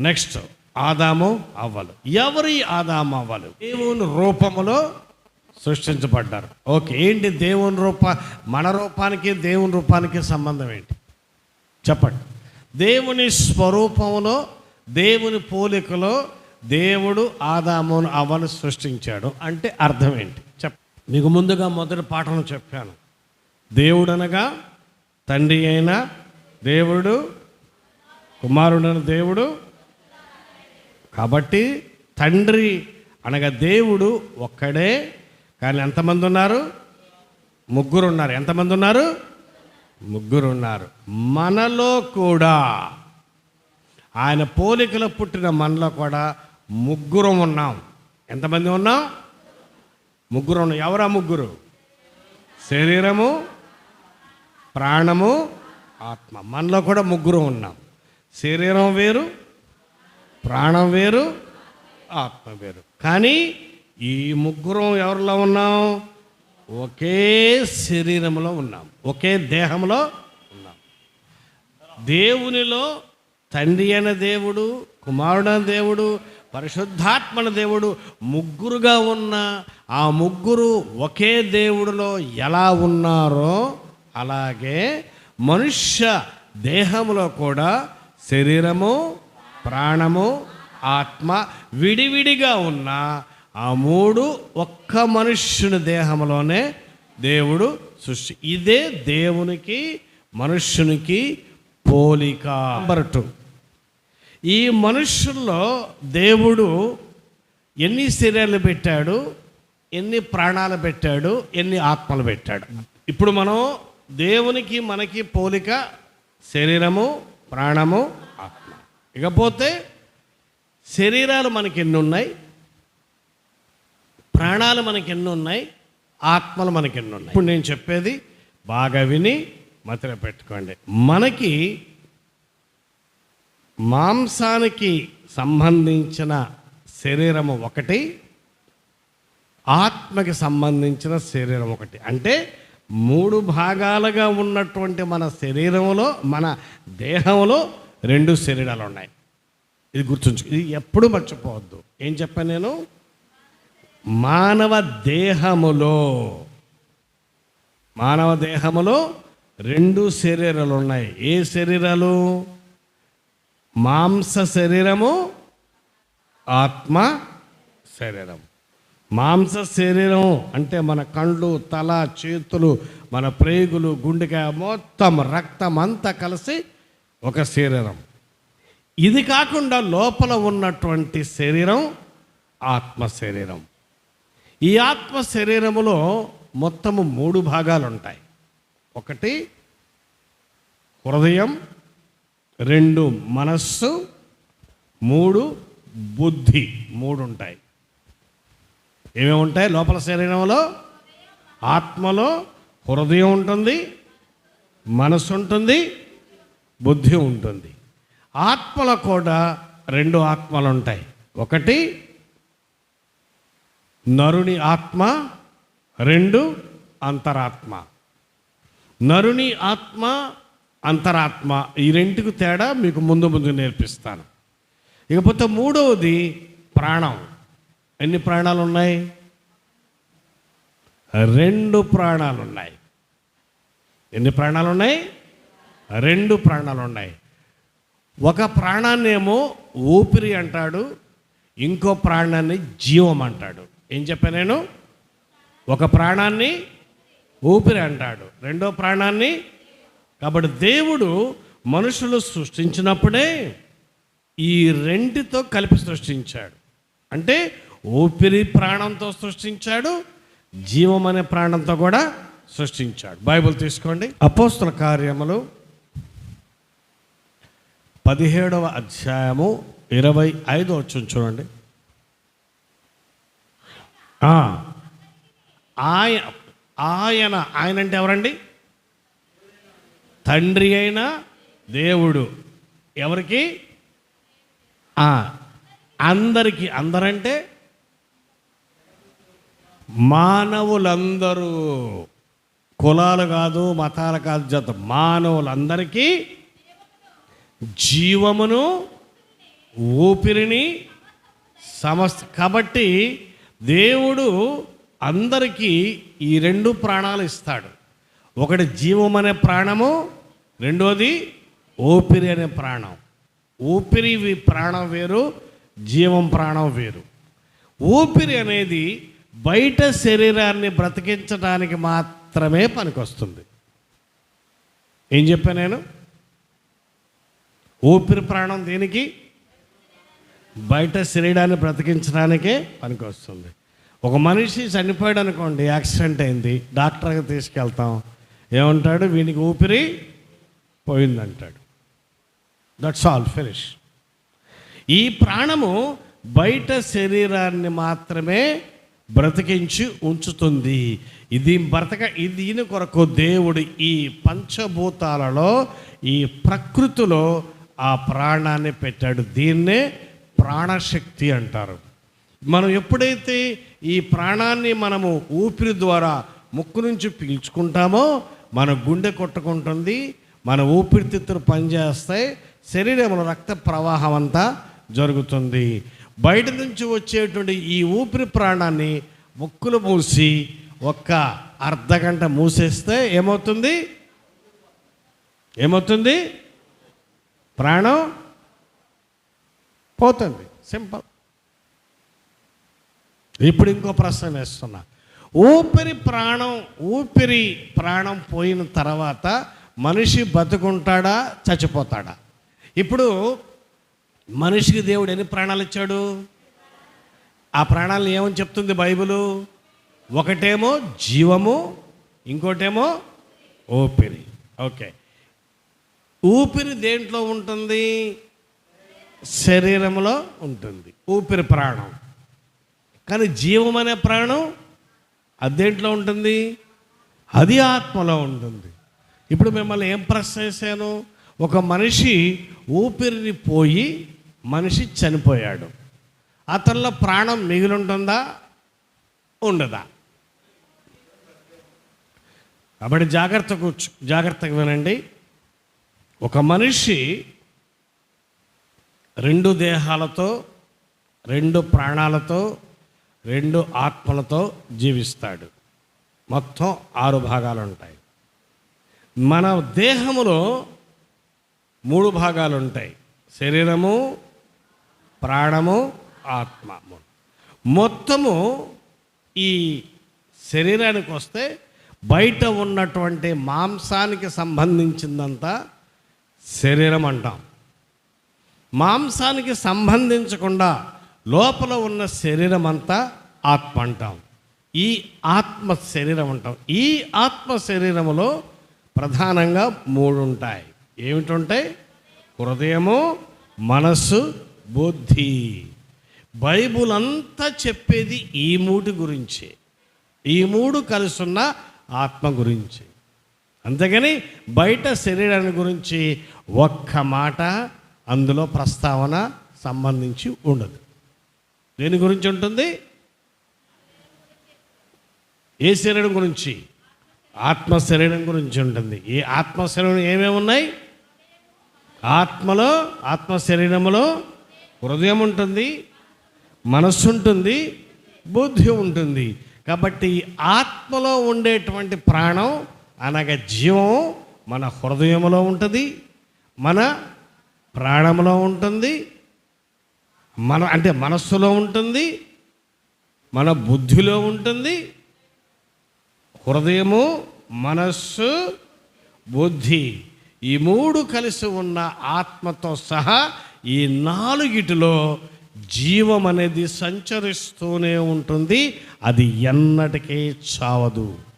Next ఆదాము అవ్వలు. ఎవరి ఆదాము అవ్వలు? దేవుని రూపములో సృష్టించబడ్డారు. ఓకే ఏంటి దేవుని రూప? మన రూపానికి దేవుని రూపానికి సంబంధం ఏంటి? చెప్పండి. దేవుని స్వరూపంలో దేవుని పోలికలో దేవుడు ఆదామును అవను సృష్టించాడు అంటే అర్థం ఏంటి? చెప్ మీకు ముందుగా మొదటి పాఠం చెప్పాను. దేవుడు అనగా తండ్రి అయిన దేవుడు కుమారుడైన దేవుడు కాబట్టి తండ్రి అనగా దేవుడు ఒక్కడే. కానీ ఎంతమంది ఉన్నారు ముగ్గురు ఉన్నారు ఎంతమంది ఉన్నారు ముగ్గురు ఉన్నారు మనలో కూడా. ఆయన పోలికలో పుట్టిన మనలో కూడా ముగ్గురం ఉన్నాం. ఎంతమంది ఉన్నాం? ముగ్గురు ఉన్నాం. ఎవరా ముగ్గురు? శరీరము ప్రాణము ఆత్మ. మనలో కూడా ముగ్గురు ఉన్నాం. శరీరం వేరు ప్రాణం వేరు ఆత్మ వేరు. కానీ ఈ ముగ్గురం ఎవరిలో ఉన్నాం? ఒకే శరీరంలో ఉన్నాం. ఒకే దేహంలో ఉన్నాం. దేవునిలో తండ్రి అయిన దేవుడు కుమారుడైన దేవుడు పరిశుద్ధాత్మన దేవుడు ముగ్గురుగా ఉన్న ఆ ముగ్గురు ఒకే దేవుడిలో ఎలా ఉన్నారో అలాగే మనుష్య దేహంలో కూడా శరీరము ప్రాణము ఆత్మ విడివిడిగా ఉన్న ఆ మూడు ఒక్క మనుష్యుని దేహంలోనే దేవుడు సృష్టి. ఇదే దేవునికి మనుష్యునికి పోలిక. నెంబర్ టూ ఈ మనుష్యుల్లో దేవుడు ఎన్ని శరీరాలు పెట్టాడు ఎన్ని ప్రాణాలు పెట్టాడు ఎన్ని ఆత్మలు పెట్టాడు. ఇప్పుడు మనం దేవునికి మనకి పోలిక శరీరము ప్రాణము ఇకపోతే శరీరాలు మనకి ఎన్ని ఉన్నాయి ప్రాణాలు మనకి ఎన్ని ఉన్నాయి ఆత్మలు మనకి ఎన్ని ఉన్నాయి ఇప్పుడు నేను చెప్పేది బాగా విని మతిలో పెట్టుకోండి. మనకి మాంసానికి సంబంధించిన శరీరము ఒకటి ఆత్మకి సంబంధించిన శరీరం ఒకటి. అంటే మూడు భాగాలుగా ఉన్నటువంటి మన శరీరంలో మన దేహంలో రెండు శరీరాలు ఉన్నాయి. ఇది గుర్తుంచు ఇది ఎప్పుడు మర్చిపోవద్దు. ఏం చెప్పాను నేను? మానవ దేహములో మానవ దేహములో రెండు శరీరాలు ఉన్నాయి. ఏ శరీరాలు? మాంస శరీరము ఆత్మ శరీరం మాంస శరీరం అంటే మన కళ్ళు తల చేతులు మన ప్రేగులు గుండెకాయ మొత్తం రక్తం అంతా కలిసి ఒక శరీరం. ఇది కాకుండా లోపల ఉన్నటువంటి శరీరం ఆత్మ శరీరం. ఈ ఆత్మ శరీరములో మొత్తము మూడు భాగాలు ఉంటాయి ఒకటి హృదయం రెండు మనస్సు మూడు బుద్ధి మూడు ఉంటాయి ఏమేమి ఉంటాయి లోపల శరీరంలో ఆత్మలో హృదయం ఉంటుంది మనసు ఉంటుంది బుద్ధి ఉంటుంది. ఆత్మలో కూడా రెండు ఆత్మలు ఉంటాయి ఒకటి నరుని ఆత్మ రెండు అంతరాత్మ. నరుని ఆత్మ అంతరాత్మ ఈ రెంటికి తేడా మీకు ముందు ముందు నేర్పిస్తాను. ఇకపోతే మూడవది ప్రాణం. ఎన్ని ప్రాణాలు ఉన్నాయి రెండు ప్రాణాలు ఉన్నాయి ఎన్ని ప్రాణాలు ఉన్నాయి రెండు ప్రాణాలు ఉన్నాయి ఒక ప్రాణాన్నేమో ఊపిరి అంటాడు ఇంకో ప్రాణాన్ని జీవం అంటాడు. ఏం చెప్పాను నేను? ఒక ప్రాణాన్ని ఊపిరి అంటాడు రెండో ప్రాణాన్ని కాబట్టి దేవుడు మనుషులు సృష్టించినప్పుడే ఈ రెండితో కలిపి సృష్టించాడు. అంటే ఊపిరి ప్రాణంతో సృష్టించాడు జీవం అనే ప్రాణంతో కూడా సృష్టించాడు. బైబిల్ తీసుకోండి. అపోస్తుల కార్యములు పదిహేడవ అధ్యాయము ఇరవై ఐదో వచ్చి చూడండి. ఆయన ఆయన ఆయన అంటే ఎవరండి? తండ్రి అయిన దేవుడు. ఎవరికి? అందరికి అందరికీ. అందరంటే మానవులందరూ. కులాలు కాదు మతాలు కాదు జత. మానవులందరికీ జీవమును ఊపిరిని సమస్త కాబట్టి దేవుడు అందరికీ ఈ రెండు ప్రాణాలు ఇస్తాడు. ఒకటి జీవం అనే ప్రాణము రెండోది ఊపిరి అనే ప్రాణం. ఊపిరి ప్రాణం వేరు జీవం ప్రాణం వేరు. ఊపిరి అనేది బయట శరీరాన్ని బ్రతికించడానికి మాత్రమే పనికొస్తుంది. ఏం చెప్పా నేను? ఊపిరి ప్రాణం దేనికి బయట శరీరాన్ని బ్రతికించడానికే పనికొస్తుంది. ఒక మనిషి చనిపోయాడు అనుకోండి యాక్సిడెంట్ అయింది డాక్టర్కి తీసుకెళ్తాం ఏమంటాడు వీనికి ఊపిరి పోయిందంటాడు. దట్స్ ఆల్ ఫినిష్ ఈ ప్రాణము బయట శరీరాన్ని మాత్రమే బ్రతికించి ఉంచుతుంది. ఇది బ్రతక ఇది దీని కొరకు దేవుడు ఈ పంచభూతాలలో ఈ ప్రకృతిలో ఆ ప్రాణాన్ని పెట్టాడు. దీన్నే ప్రాణశక్తి అంటారు. మనం ఎప్పుడైతే ఈ ప్రాణాన్ని మనము ఊపిరి ద్వారా ముక్కు నుంచి పీల్చుకుంటామో మన గుండె కొట్టుకుంటుంది మన ఊపిరితిత్తులు పనిచేస్తాయి శరీరంలో రక్త ప్రవాహం అంతా జరుగుతుంది. బయట నుంచి వచ్చేటువంటి ఈ ఊపిరి ప్రాణాన్ని ముక్కులు మూసి ఒక్క అర్ధ గంట మూసేస్తే ఏమవుతుంది? ఏమవుతుంది? ప్రాణం పోతుంది. సింపుల్. ఇప్పుడు ఇంకో ప్రశ్న వేస్తున్నా. ఊపిరి ప్రాణం ఊపిరి ప్రాణం పోయిన తర్వాత మనిషి బతుకుంటాడా చచ్చిపోతాడా? ఇప్పుడు మనిషికి దేవుడు ఎన్ని ప్రాణాలు ఇచ్చాడు? ఆ ప్రాణాలను ఏమని చెప్తుంది బైబిలు? ఒకటేమో జీవము ఇంకోటేమో ఊపిరి. ఓకే. ఊపిరి దేంట్లో ఉంటుంది? శరీరంలో ఉంటుంది. ఊపిరి ప్రాణం. కానీ జీవం అనే ప్రాణం అది దేంట్లో ఉంటుంది? అది ఆత్మలో ఉంటుంది. ఇప్పుడు మిమ్మల్ని ఏం ప్రశ్న చేశాను? ఒక మనిషి ఊపిరిని పోయి మనిషి చనిపోయాడు. అతనిలో ప్రాణం మిగిలి ఉంటుందా ఉండదా? కాబట్టి జాగ్రత్త కూర్చు జాగ్రత్తగా వినండి. ఒక మనిషి రెండు దేహాలతో రెండు ప్రాణాలతో రెండు ఆత్మలతో జీవిస్తాడు. మొత్తం ఆరు భాగాలు ఉంటాయి మన దేహములో మూడు భాగాలు ఉంటాయి శరీరము ప్రాణము ఆత్మ. మొత్తము ఈ శరీరానికి వస్తే బయట ఉన్నటువంటి మాంసానికి సంబంధించిందంతా శరీరం అంటాం. మాంసానికి సంబంధించకుండా లోపల ఉన్న శరీరం అంతా ఆత్మ అంటాం. ఈ ఆత్మ శరీరం అంటాం. ఈ ఆత్మ శరీరములో ప్రధానంగా మూడు ఉంటాయి ఏమిటుంటాయి హృదయము మనస్సు బుద్ధి. బైబుల్ అంతా చెప్పేది ఈ మూడు గురించి. ఈ మూడు కలిసి ఉన్న ఆత్మ గురించి. అంతేగాని బయట శరీరాన్ని గురించి ఒక్క మాట అందులో ప్రస్తావన సంబంధించి ఉండదు. దేని గురించి ఉంటుంది? ఏ శరీరం గురించి? ఆత్మ శరీరం గురించి ఉంటుంది. ఈ ఆత్మ శరీరం ఏమేమి ఉన్నాయి? ఆత్మలో ఆత్మ శరీరములో హృదయం ఉంటుంది మనస్సు ఉంటుంది బుద్ధి ఉంటుంది. కాబట్టి ఆత్మలో ఉండేటువంటి ప్రాణం అనగా జీవం మన హృదయంలో ఉంటుంది మన ప్రాణంలో ఉంటుంది మన అంటే మనస్సులో ఉంటుంది మన బుద్ధిలో ఉంటుంది హృదయము మనస్సు బుద్ధి ఈ మూడు కలిసి ఉన్న ఆత్మతో సహా ఈ నాలుగిటిలో జీవం అనేది సంచరిస్తూనే ఉంటుంది అది ఎన్నటికీ చావదు.